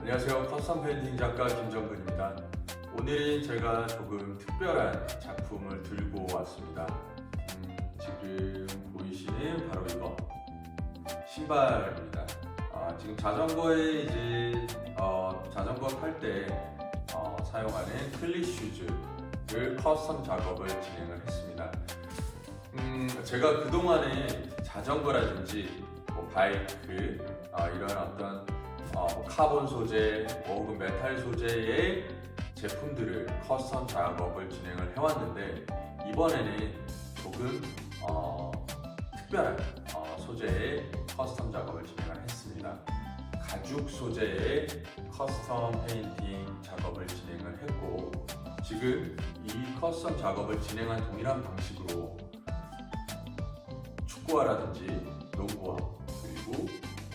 안녕하세요. 커스텀 페인팅 작가 김정근입니다. 오늘은 제가 조금 특별한 작품을 들고 왔습니다. 음, 지금 보이시는 바로 이거 신발입니다. 아, 지금 자전거에 이제 어, 자전거 탈때 어, 사용하는 클리 슈즈를 커스텀 작업을 진행을 했습니다. 음, 제가 그동안에 자전거라든지 뭐 바이크 아, 이런 어떤 어, 뭐 카본 소재, 뭐 혹은 메탈 소재의 제품들을 커스텀 작업을 진행을 해왔는데 이번에는 조금 어, 특별한 어, 소재의 커스텀 작업을 진행을 했습니다. 가죽 소재의 커스텀 페인팅 작업을 진행을 했고 지금 이 커스텀 작업을 진행한 동일한 방식으로 축구화라든지 농구화 그리고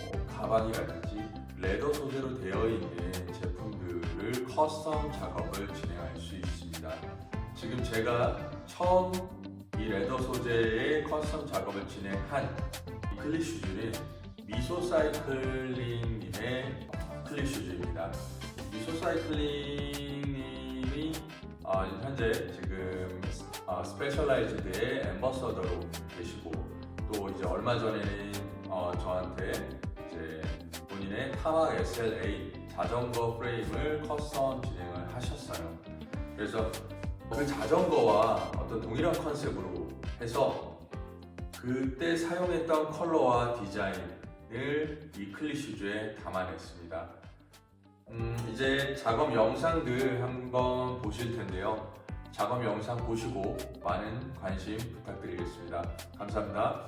뭐 가방이라든지 레더 소재로 되어 있는 제품들을 커스텀 작업을 진행할 수 있습니다. 지금 제가 처음 이 레더 소재의 커스텀 작업을 진행한 이 클리 슈즈는 미소 사이클링님의 클리 슈즈입니다. 미소 사이클링님이 어, 현재 지금 어, 스페셜라이즈드의 엠버서더로 계시고 또 이제 얼마 전에는 타막 SLA 자전거 프레임을 커스텀 진행을 하셨어요. 그래서 그 자전거와 어떤 동일한 컨셉으로 해서 그때 사용했던 컬러와 디자인을 이 클리 슈즈에 담아냈습니다. 음, 이제 작업 영상들 한번 보실 텐데요. 작업 영상 보시고 많은 관심 부탁드리겠습니다. 감사합니다.